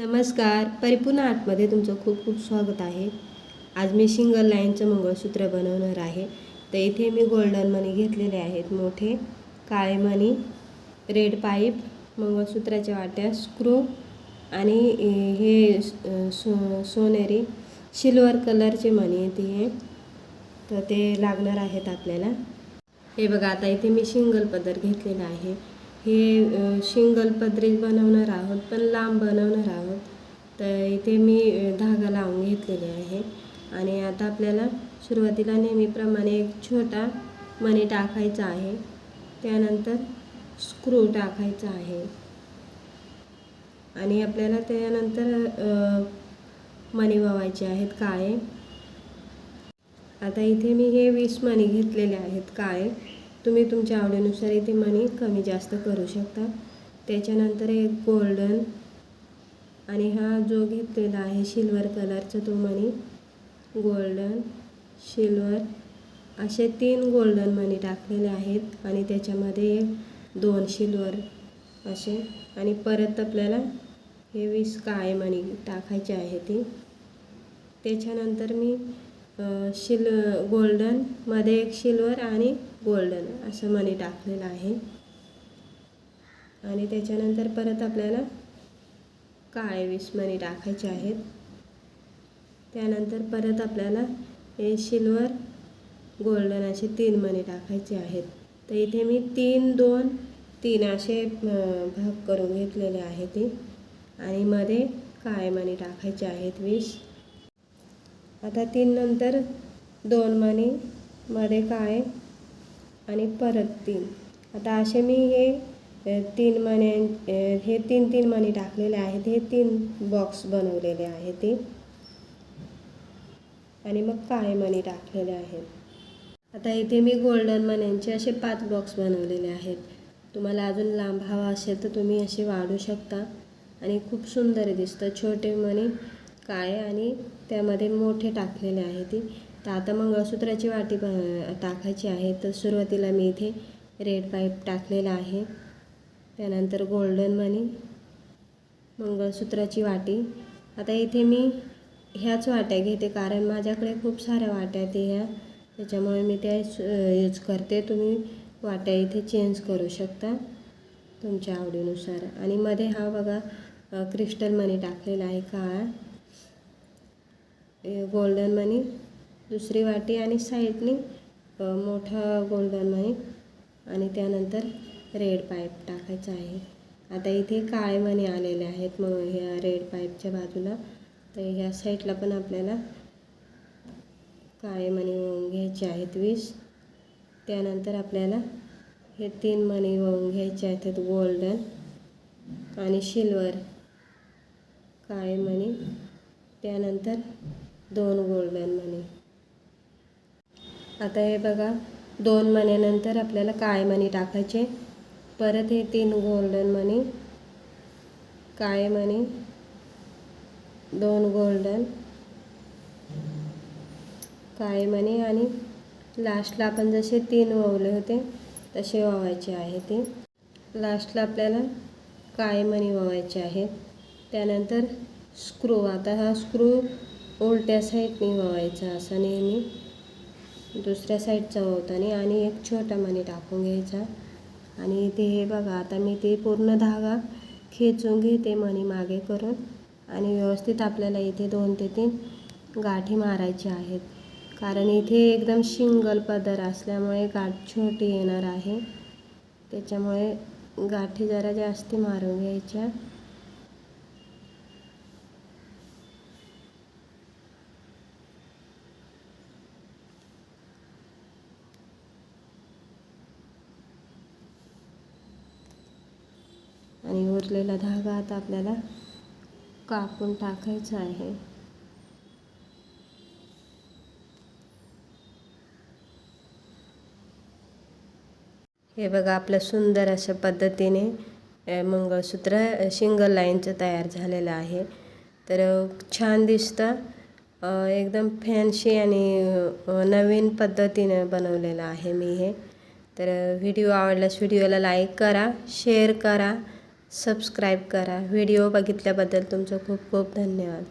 नमस्कार. परिपूर्ण आर्टमध्ये तुमचं खूप खूप स्वागत आहे. आज मी सिंगल लाईनचं मंगळसूत्र बनवणार आहे. तर इथे मी गोल्डन मणी घेतलेले आहेत. मोठे काळे मणी रेड पाईप मंगळसूत्राच्या वाट्या स्क्रू आणि हे सो सोनेरी सिल्वर कलरचे मणी येते हे. तर ते लागणार आहेत आपल्याला. हे बघा आता इथे मी शिंगल पदर घेतलेला आहे. हे शिंगल पदरी बनवणार आहोत पण लांब बनवणार आहोत. तर इथे मी धागा लावून घेतलेले आहे. आणि आता आपल्याला सुरुवातीला नेहमीप्रमाणे एक छोटा मणी टाकायचा आहे. त्यानंतर स्क्रू टाकायचा आहे. आणि आपल्याला त्यानंतर मणी वावायचे आहेत काळे. आता इथे मी हे वीस मणी घेतलेले आहेत काळे. तुम्ही तुमच्या आवडीनुसार इथे मणी कमी जास्त करू शकता. त्याच्यानंतर एक गोल्डन आणि हा जो घेतलेला आहे सिल्वर कलरचा तो मणी गोल्डन सिल्वर असे तीन गोल्डन मणी टाकलेले आहेत आणि त्याच्यामध्ये एक दोन सिल्वर असे आणि परत आपल्याला हे वीस काळे मणी टाकायचे आहे ती. त्याच्यानंतर मी शिल गोल्डनमध्ये एक सिल्वर आणि गोल्डन असं मणी टाकलेलं आहे. आणि त्याच्यानंतर परत आपल्याला काळे वीस मणी टाकायचे आहेत. त्यानंतर परत आपल्याला हे सिल्वर गोल्डन असे तीन मणी टाकायचे आहेत. तर इथे मी तीन दोन तीन असे भाग करून घेतलेले आहे ते. आणि मध्ये काळे मणी टाकायचे आहेत वीस आता तीन नंतर दोन मणी मध्ये काळे आणि परत तीन. आता असे मी हे तीन मणी हे तीन तीन मणी टाकलेले आहेत. हे तीन बॉक्स बनवलेले आहेत ते. आणि मग काळे मणी टाकलेले आहेत? आता इथे मी गोल्डन मण्यांचे असे पाच बॉक्स बनवलेले आहेत. तुम्हाला अजून लांब हवा असेल तर तुम्ही असे वाढू शकता. आणि खूप सुंदर दिसतं. छोटे मणी काळे आणि त्यामध्ये मोठे टाकलेले आहे ती. तर आता मंगळसूत्राची वाटी ब टाकायची आहे. तर सुरुवातीला मी इथे रेड पाईप टाकलेला आहे. त्यानंतर गोल्डन मनी मंगळसूत्राची वाटी. आता इथे मी ह्याच वाट्या घेते कारण माझ्याकडे खूप साऱ्या वाट्या आहेत ह्या. त्याच्यामुळे मी त्या यूज करते. तुम्ही वाट्या इथे चेंज करू शकता तुमच्या आवडीनुसार. आणि मध्ये हा बघा क्रिस्टल मनी टाकलेला आहे काळा. गोल्डन मनी दुसरी वाटी आणि साईडनी मोठा गोल्डन मनी आणि त्यानंतर रेड पाईप टाकायचा आहे. आता इथे काळे मणी आलेले आहेत मग ह्या रेड पाईपच्या बाजूला. तर ह्या साईडला पण आपल्याला काळे मणी वळून घ्यायचे आहेत वीस. त्यानंतर आपल्याला हे तीन मणी वळून घ्यायचे आहेत गोल्डन आणि सिल्वर काळे मणी त्यानंतर दोन गोल्डन मणी आता हे बघा दोन मण्यानंतर आपल्याला काळे मणी टाकायचे. परत हे तीन गोल्डन मणी काळे मणी दोन गोल्डन काळे मणी आणि लास्टला आपण जसे तीन ववले होते तसे वावायचे आहे ते. लास्टला आपल्याला काळे मणी ववायचे आहेत. त्यानंतर स्क्रू आता हा स्क्रू उलट्या साईडने ववायचा असा नेहमी. दुसऱ्या साईडचा ववताना आणि एक छोटा मणी टाकून घ्यायचा. आणि इथे हे बघा आता मी ते पूर्ण धागा खेचून घेते मणी मागे करून. आणि व्यवस्थित आपल्याला इथे दोन ते तीन गाठी मारायची आहेत. कारण इथे एकदम शिंगल पदर असल्यामुळे गाठ छोटी येणार आहे. त्याच्यामुळे गाठी जरा जास्ती मारून घ्यायच्या. आणि उरलेला धागा आता आपल्याला कापून टाकायचा आहे. हे बघा आपलं सुंदर अशा पद्धतीने मंगळसूत्र सिंगल लाईनचं तयार झालेलं आहे. तर छान दिसतं. एकदम फॅन्सी आणि नवीन पद्धतीने बनवलेलं आहे मी हे. तर व्हिडिओ आवडल्यास व्हिडिओला लाईक करा शेअर करा. सबस्क्राईब करा. व्हिडिओ बघितल्याबद्दल तुमचं खूप खूप धन्यवाद.